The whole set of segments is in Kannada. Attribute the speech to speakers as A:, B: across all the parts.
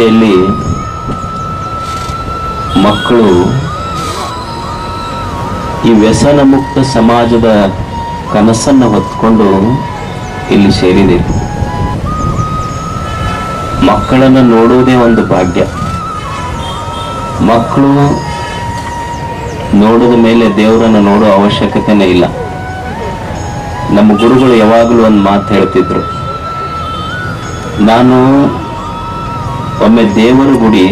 A: ಸಂಖ್ಯೆಯಲ್ಲಿ ಮಕ್ಕಳು ಈ ವ್ಯಸನ ಮುಕ್ತ ಸಮಾಜದ ಕನಸನ್ನು ಹೊತ್ಕೊಂಡು ಇಲ್ಲಿ ಸೇರಿದೆ. ಮಕ್ಕಳನ್ನು ನೋಡುವುದೇ ಒಂದು ಭಾಗ್ಯ. ಮಕ್ಕಳು ನೋಡಿದ ಮೇಲೆ ದೇವರನ್ನು ನೋಡೋ ಅವಶ್ಯಕತೆನೇ ಇಲ್ಲ. ನಮ್ಮ ಗುರುಗಳು ಯಾವಾಗಲೂ ಒಂದು ಮಾತು ಹೇಳ್ತಿದ್ರು. ನಾನು ಒಮ್ಮೆ ದೇವರ ಗುಡಿ,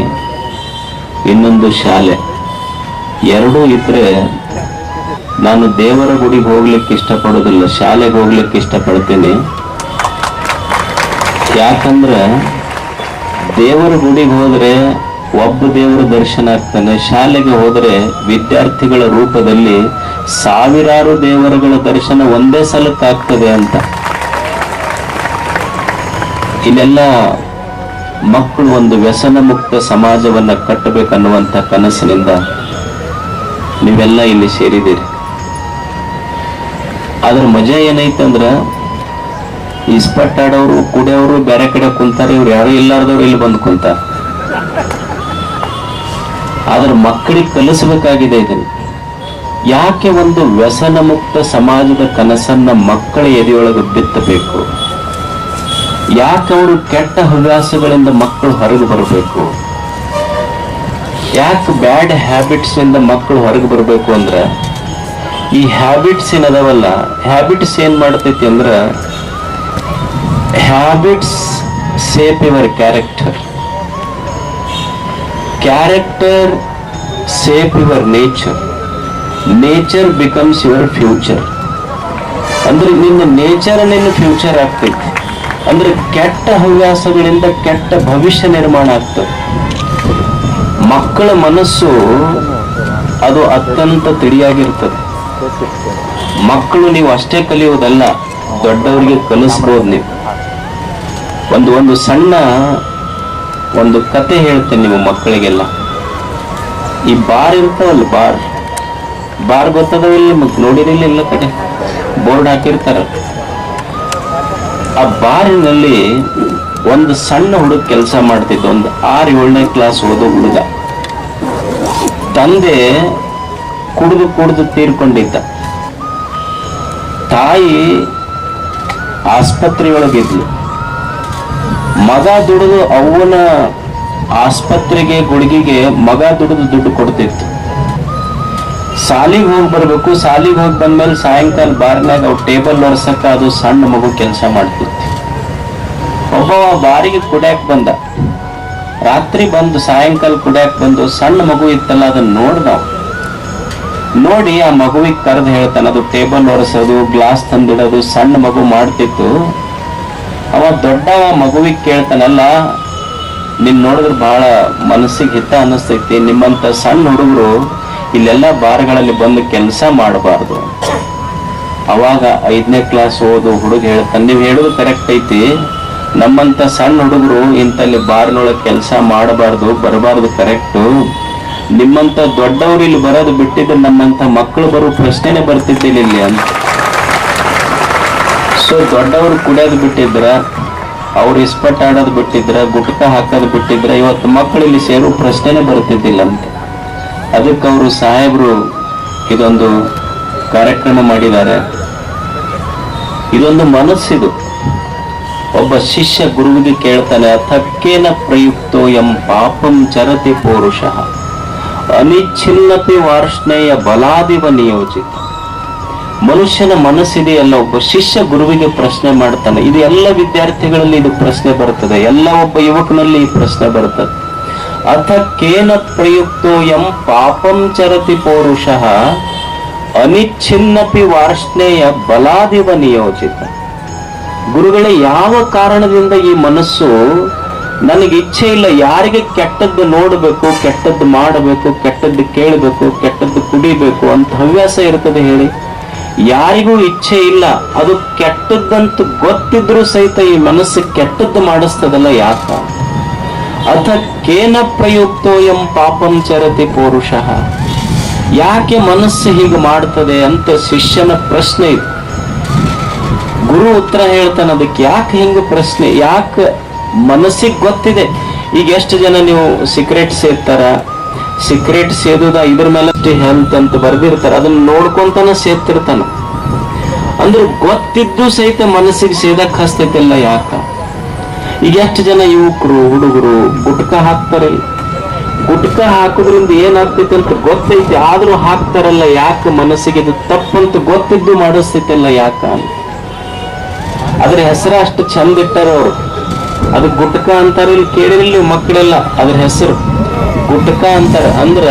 A: ಇನ್ನೊಂದು ಶಾಲೆ. ಎರಡೂ ಇದ್ರೆ ನಾನು ದೇವರ ಗುಡಿಗೆ ಹೋಗ್ಲಿಕ್ಕೆ ಇಷ್ಟಪಡೋದಿಲ್ಲ, ಶಾಲೆಗೆ ಹೋಗ್ಲಿಕ್ಕೆ ಇಷ್ಟಪಡ್ತೀನಿ. ಯಾಕಂದ್ರೆ ದೇವರ ಗುಡಿಗೆ ಹೋದ್ರೆ ಒಬ್ಬ ದೇವರ ದರ್ಶನ ಆಗ್ತಾನೆ, ಶಾಲೆಗೆ ಹೋದ್ರೆ ವಿದ್ಯಾರ್ಥಿಗಳ ರೂಪದಲ್ಲಿ ಸಾವಿರಾರು ದೇವರುಗಳ ದರ್ಶನ ಒಂದೇ ಸಲಕ್ಕಾಗ್ತದೆ ಅಂತ. ಇಲ್ಲೆಲ್ಲ ಮಕ್ಕಳು ಒಂದು ವ್ಯಸನ ಮುಕ್ತ ಸಮಾಜವನ್ನ ಕಟ್ಟಬೇಕನ್ನುವಂತ ಕನಸಿನಿಂದ ನೀವೆಲ್ಲ ಇಲ್ಲಿ ಸೇರಿದ್ದೀರಿ. ಅದ್ರ ಮಜಾ ಏನೈತಂದ್ರ ಸ್ಪಟ್ ಆಡೋರು ಕುಡಿಯೋರು ಬೇರೆ ಕಡೆ ಕುಂತಾರೆ, ಇವ್ರು ಯಾರು ಇಲ್ಲಾರ್ದವ್ರು ಇಲ್ಲಿ ಬಂದು ಕುಂತಾರ. ಆದ್ರೆ ಮಕ್ಕಳಿಗೆ ಕಲಿಸಬೇಕಾಗಿದೆ ಇದನ್ನು. ಯಾಕೆ ಒಂದು ವ್ಯಸನ ಮುಕ್ತ ಸಮಾಜದ ಕನಸನ್ನ ಮಕ್ಕಳ ಎದೆಯೊಳಗೆ ಬಿತ್ತಬೇಕು? ಯಾಕೆ ಅವರು ಕೆಟ್ಟ ಹವ್ಯಾಸಗಳಿಂದ ಮಕ್ಕಳು ಹೊರಗೆ ಬರಬೇಕು? ಯಾಕೆ ಬ್ಯಾಡ್ ಹ್ಯಾಬಿಟ್ಸ್ ಇಂದ ಮಕ್ಕಳು ಹೊರಗೆ ಬರಬೇಕು ಅಂದ್ರೆ, ಈ ಹ್ಯಾಬಿಟ್ಸ್ ಏನದವಲ್ಲ ಹ್ಯಾಬಿಟ್ಸ್ ಏನ್ ಮಾಡ್ತೈತಿ ಅಂದ್ರೆ habits shape your character character shape your nature nature becomes your future ಅಂದ್ರೆ ನಿನ್ನ ನೇಚರ್ ನಿನ್ನ ಫ್ಯೂಚರ್ ಆಗ್ತೈತಿ. ಅಂದ್ರೆ ಕೆಟ್ಟ ಹವ್ಯಾಸಗಳಿಂದ ಕೆಟ್ಟ ಭವಿಷ್ಯ ನಿರ್ಮಾಣ ಆಗ್ತದೆ. ಮಕ್ಕಳ ಮನಸ್ಸು ಅದು ಅತ್ಯಂತ ತಿಳಿಯಾಗಿರ್ತದೆ. ಮಕ್ಕಳು ನೀವು ಅಷ್ಟೇ ಕಲಿಯೋದಲ್ಲ ದೊಡ್ಡವರಿಗೆ ಕಲಿಸ್ಬೋದು ನೀವು. ಒಂದು ಒಂದು ಸಣ್ಣ ಒಂದು ಕತೆ ಹೇಳ್ತೇನೆ ನೀವು ಮಕ್ಕಳಿಗೆಲ್ಲ. ಈ ಬಾರ್ ಇರ್ತಾವಲ್ಲ ಬಾರ್? ಬಾರ್ ಗೊತ್ತದವಿಲ್ಲ ಮಕ್ ನೋಡಿರಿಲ್ಲ ಇಲ್ಲ ಕಡೆ ಬೋರ್ಡ್ ಹಾಕಿರ್ತಾರ ಆ ಬಾರಿನಲ್ಲಿ ಒಂದು ಸಣ್ಣ ಹುಡುಗ ಕೆಲಸ ಮಾಡ್ತಿದ್ದ, ಒಂದು ಆರು ಏಳನೇ ಕ್ಲಾಸ್ ಓದೋ ಹುಡುಗ. ತಂದೆ ಕುಡಿದು ಕುಡಿದು ತೀರ್ಕೊಂಡಿದ್ದ. ತಾಯಿ ಆಸ್ಪತ್ರೆಯೊಳಗಿದ್ಲು. ಮಗ ದುಡಿದು ಅವನ ಆಸ್ಪತ್ರೆಗೆ, ಗುಳಿಗೆಗೆ ಮಗ ದುಡಿದು ದುಡ್ಡು ಕೊಡ್ತಿತ್ತು. ಸಾಲಿಗೆ ಹೋಗಿ ಬರ್ಬೇಕು, ಸಾಲಿಗೆ ಹೋಗಿ ಬಂದ್ಮೇಲೆ ಸಾಯಂಕಾಲ ಬಾರ್ನಾಗ ಅವ್ ಟೇಬಲ್ ಒರ್ಸಕ್ಕ ಅದು ಸಣ್ಣ ಮಗು ಕೆಲಸ ಮಾಡ್ತಿತ್ತು. ಒಬ್ಬ ಬಾರಿಗೆ ಕುಡ್ಯಾಕ್ ಬಂದ. ರಾತ್ರಿ ಬಂದು, ಸಾಯಂಕಾಲ ಕುಡ್ಯಾಕ್ ಬಂದು ಸಣ್ಣ ಮಗು ಇತ್ತಲ್ಲ ಅದನ್ನ ನೋಡ್ ನೋಡಿ ಆ ಮಗುವಿಗೆ ಕರೆದು ಹೇಳ್ತಾನೆ, ಅದು ಟೇಬಲ್ ಒರೆಸೋದು, ಗ್ಲಾಸ್ ತಂದಿಡೋದು, ಸಣ್ಣ ಮಗು ಮಾಡ್ತಿತ್ತು. ಅವ ದೊಡ್ಡವ ಮಗುವಿಗೆ ಕೇಳ್ತಾನಲ್ಲ, ನಿನ್ ನೋಡಿದ್ರೆ ಬಹಳ ಮನಸ್ಸಿಗೆ ಹಿತ ಅನ್ನಿಸ್ತೈತಿ ನಿಮ್ಮಂತ ಸಣ್ಣ ಹುಡುಗರು ಇಲ್ಲೆಲ್ಲ ಬಾರ್ಗಳಲ್ಲಿ ಬಂದು ಕೆಲಸ ಮಾಡಬಾರ್ದು. ಅವಾಗ ಐದನೇ ಕ್ಲಾಸ್ ಓದು ಹುಡುಗ ಹೇಳ್ತಾನೆ, ನೀವು ಹೇಳೋದು ಕರೆಕ್ಟ್ ಐತಿ. ನಮ್ಮಂತ ಸಣ್ಣ ಹುಡುಗರು ಇಂಥಲ್ಲಿ ಬಾರ್ನೊಳಗೆ ಕೆಲಸ ಮಾಡಬಾರ್ದು, ಬರಬಾರ್ದು ಕರೆಕ್ಟು ನಿಮ್ಮಂತ ದೊಡ್ಡವರು ಇಲ್ಲಿ ಬರೋದು ಬಿಟ್ಟಿದ್ರೆ ನಮ್ಮಂತ ಮಕ್ಕಳು ಬರೋ ಪ್ರಶ್ನೆನೇ ಬರ್ತಿದ್ದಿಲ್ಲ ಇಲ್ಲಿ ಅಂತ. ಸೊ ದೊಡ್ಡವರು ಕುಡಿಯೋದು ಬಿಟ್ಟಿದ್ರ, ಅವ್ರು ಇಸ್ಪಟ್ ಆಡೋದು ಬಿಟ್ಟಿದ್ರ, ಗುಟ್ಕ ಹಾಕೋದು ಬಿಟ್ಟಿದ್ರ, ಇವತ್ತು ಮಕ್ಕಳು ಇಲ್ಲಿ ಸೇರೋ ಪ್ರಶ್ನೆನೇ ಬರ್ತಿದ್ದಿಲ್ಲ ಅಂತ. ಅದಕ್ಕೆ ಅವರು ಸಾಹೇಬರು ಇದೊಂದು ಕಾರ್ಯಕ್ರಮ ಮಾಡಿದ್ದಾರೆ. ಇದೊಂದು ಮನಸ್ಸಿದು. ಒಬ್ಬ ಶಿಷ್ಯ ಗುರುವಿಗೆ ಕೇಳ್ತಾನೆ ಅಥಕ್ಕೇನ ಪ್ರಯುಕ್ತೋ ಎಂ ಪಾಪಂ ಚರತಿ ಪೌರುಷ? ಅನಿಚ್ಛಿನ್ನತೆ ವಾರ್ಷ್ಣೇಯ ಬಲಾದಿವ ನಿಯೋಜಿತ. ಮನುಷ್ಯನ ಮನಸ್ಸಿದೆಯಲ್ಲ ಒಬ್ಬ ಶಿಷ್ಯ ಗುರುವಿಗೆ ಪ್ರಶ್ನೆ ಮಾಡ್ತಾನೆ. ಇದು ಎಲ್ಲ ವಿದ್ಯಾರ್ಥಿಗಳಲ್ಲಿ ಇದು ಪ್ರಶ್ನೆ ಬರ್ತದೆ ಎಲ್ಲ ಒಬ್ಬ ಯುವಕನಲ್ಲಿ ಈ ಪ್ರಶ್ನೆ ಬರ್ತದೆ ಅಥ ಕೇನ ಪ್ರಯುಕ್ತೋ ಎಂ ಪಾಪಂ ಚರತಿ ಪೌರುಷಃ ಅನಿಚ್ಛಿನ್ನಪಿ ವಾರ್ಷ್ಣೇಯ ಬಲಾದಿವ ನಿಯೋಜಿತ. ಗುರುಗಳೇ, ಯಾವ ಕಾರಣದಿಂದ ಈ ಮನಸ್ಸು ನನಗೆ ಇಚ್ಛೆ ಇಲ್ಲ, ಯಾರಿಗೆ ಕೆಟ್ಟದ್ದು ನೋಡಬೇಕು, ಕೆಟ್ಟದ್ದು ಮಾಡಬೇಕು, ಕೆಟ್ಟದ್ದು ಕೇಳಬೇಕು, ಕೆಟ್ಟದ್ದು ಕುಡಿಬೇಕು ಅಂತ ಹವ್ಯಾಸ ಇರ್ತದೆ ಹೇಳಿ. ಯಾರಿಗೂ ಇಚ್ಛೆ ಇಲ್ಲ, ಅದು ಕೆಟ್ಟದ್ದಂತೂ ಗೊತ್ತಿದ್ರೂ ಸಹಿತ ಈ ಮನಸ್ಸು ಕೆಟ್ಟದ್ದು ಮಾಡಿಸ್ತದಲ್ಲ ಯಾಕ ಅಥ ಕೇನ ಪ್ರಯುಕ್ತೋ ಎಂ ಪಾಪಂ ಚರತಿ ಪೌರುಷಃ. ಯಾಕೆ ಮನಸ್ಸು ಹೀಗೆ ಮಾಡ್ತದೆ ಅಂತ ಶಿಷ್ಯನ ಪ್ರಶ್ನೆ ಇತ್ತು ಗುರು ಉತ್ತರ ಹೇಳ್ತಾನೆ, ಅದಕ್ಕೆ ಯಾಕೆ ಹಿಂಗೆ ಪ್ರಶ್ನೆ, ಯಾಕೆ ಮನಸ್ಸಿಗೆ ಗೊತ್ತಿದೆ? ಈಗ ಎಷ್ಟು ಜನ ನೀವು ಸಿಗರೇಟ್ ಸೇರ್ತಾರ? ಸಿಗರೇಟ್ ಸೇದುದ ಇದ್ರ ಮೇಲೆ ಹೆಲ್ತ್ ಅಂತ ಬರ್ದಿರ್ತಾರ. ಅದನ್ನ ನೋಡ್ಕೊಂತಾನ ಸೇರ್ತಿರ್ತಾನ. ಅಂದ್ರೆ ಗೊತ್ತಿದ್ದು ಸಹಿತ ಮನಸ್ಸಿಗೆ ಸೇದಕ್ ಹಸ್ತೈತಿಲ್ಲ ಯಾಕ? ಈಗ ಎಷ್ಟು ಜನ ಯುವಕರು ಹುಡುಗರು ಗುಟ್ಕ ಹಾಕ್ತಾರೆ? ಗುಟ್ಕ ಹಾಕೋದ್ರಿಂದ ಏನಾಗ್ತೈತೆ ಅಂತ ಗೊತ್ತೈತಿ ಆದ್ರೂ ಹಾಕ್ತಾರಲ್ಲ ಯಾಕೆ ಮನಸ್ಸಿಗೆ ಇದು ತಪ್ಪಂತ ಗೊತ್ತಿದ್ದು ಮಾಡಿಸ್ತೈತಲ್ಲ ಯಾಕ ಅದ್ರ ಹೆಸರ ಅಷ್ಟು ಚಂದ ಇಟ್ಟಾರ ಅವರು. ಅದು ಗುಟ್ಕ ಅಂತಾರೆ ಇಲ್ಲಿ ಕೇಳಿರಲಿ ಮಕ್ಕಳೆಲ್ಲ ಅದ್ರ ಹೆಸರು. ಗುಟ್ಕ ಅಂತಾರ ಅಂದ್ರ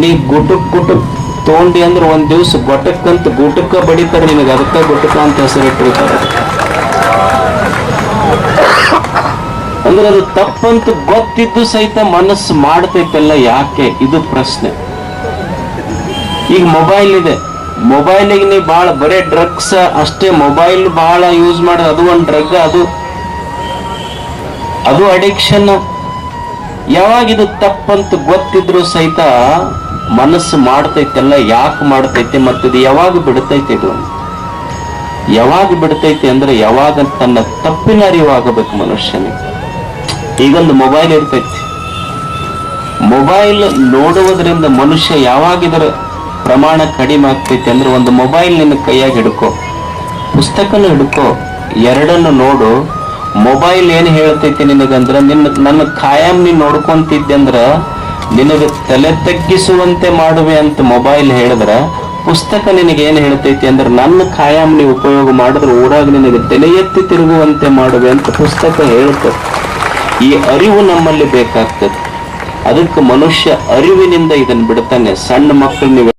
A: ನೀ ಗುಟುಕ್ ಗುಟುಕ್ ತಗೊಂಡಿ ಅಂದ್ರ ಒಂದ್ ದಿವ್ಸ ಗೊಟಕ್ಕಂತ ಗುಟಕ ಬಡಿತಾರ ನಿನಗ ಅದಕ್ಕ ಗುಟಕ ಅಂತ ಹೆಸರು ಇಟ್ಟಿರ್ತಾರ ಅಂದ್ರೆ ಅದು ತಪ್ಪಂತ ಗೊತ್ತಿದ್ದು ಸಹಿತ ಮನಸ್ಸು ಮಾಡ್ತೈತಲ್ಲ ಯಾಕೆ? ಇದು ಪ್ರಶ್ನೆ. ಈಗ ಮೊಬೈಲ್ ಇದೆ. ಮೊಬೈಲಿಗೆ ನೀವು ಭಾಳ ಬರೇ ಡ್ರಗ್ಸ್, ಅಷ್ಟೇ ಮೊಬೈಲ್ ಬಹಳ ಯೂಸ್ ಮಾಡೋದು ಅದು ಒಂದು ಡ್ರಗ್, ಅದು ಅದು ಅಡಿಕ್ಷನ್. ಯಾವಾಗ ಇದು ತಪ್ಪಂತ ಗೊತ್ತಿದ್ರು ಸಹಿತ ಮನಸ್ಸು ಮಾಡ್ತೈತೆಲ್ಲ, ಯಾಕೆ ಮಾಡ್ತೈತೆ ಇದು ಯಾವಾಗ ಬಿಡ್ತೈತೆ ಇದು? ಯಾವಾಗ ಬಿಡ್ತೈತೆ ಅಂದ್ರೆ ಯಾವಾಗ ತನ್ನ ತಪ್ಪಿನ ಅರಿವಾಗಬೇಕು ಮನುಷ್ಯನಿಗೆ. ಈಗೊಂದು ಮೊಬೈಲ್ ಇರ್ತೈತಿ. ಮೊಬೈಲ್ ನೋಡುವುದರಿಂದ ಮನುಷ್ಯ ಯಾವಾಗ ಇದರ ಪ್ರಮಾಣ ಕಡಿಮೆ ಆಗ್ತೈತಿ ಅಂದ್ರೆ ಒಂದು ಮೊಬೈಲ್ ನಿನ್ನ ಕೈಯಾಗಿ ಹಿಡ್ಕೋ. ಪುಸ್ತಕನ ಹಿಡ್ಕೋ. ಎರಡನ್ನು ನೋಡು. ಮೊಬೈಲ್ ಏನ್ ಹೇಳ್ತೈತಿ ನಿನಗಂದ್ರೆ ನಿನ್ನ, ನನ್ನ ಖಾಯಂ ನೋಡ್ಕೊಂತಿದ್ದೆ ಅಂದ್ರ ನಿನಗೆ ತಲೆ ತಗ್ಗಿಸುವಂತೆ ಮಾಡುವೆ ಅಂತ ಮೊಬೈಲ್ ಹೇಳಿದ್ರ ಪುಸ್ತಕ ನಿನಗೆ ಏನ್ ಹೇಳ್ತೈತಿ ಅಂದ್ರೆ ನನ್ನ ಖಾಯಂ ನೀ ಉಪಯೋಗ ಮಾಡಿದ್ರೆ ಊರಾಗ ನಿನಗೆ ತಲೆ ಎತ್ತಿ ತಿರುಗುವಂತೆ ಮಾಡುವೆ ಅಂತ ಪುಸ್ತಕ ಹೇಳ್ತದೆ ಈ ಅರಿವು ನಮ್ಮಲ್ಲಿ ಬೇಕಾಗ್ತದೆ. ಅದಕ್ಕೆ ಮನುಷ್ಯ ಅರಿವಿನಿಂದ ಇದನ್ನು ಬಿಡ್ತಾನೆ. ಸಣ್ಣ ಮಕ್ಕಳು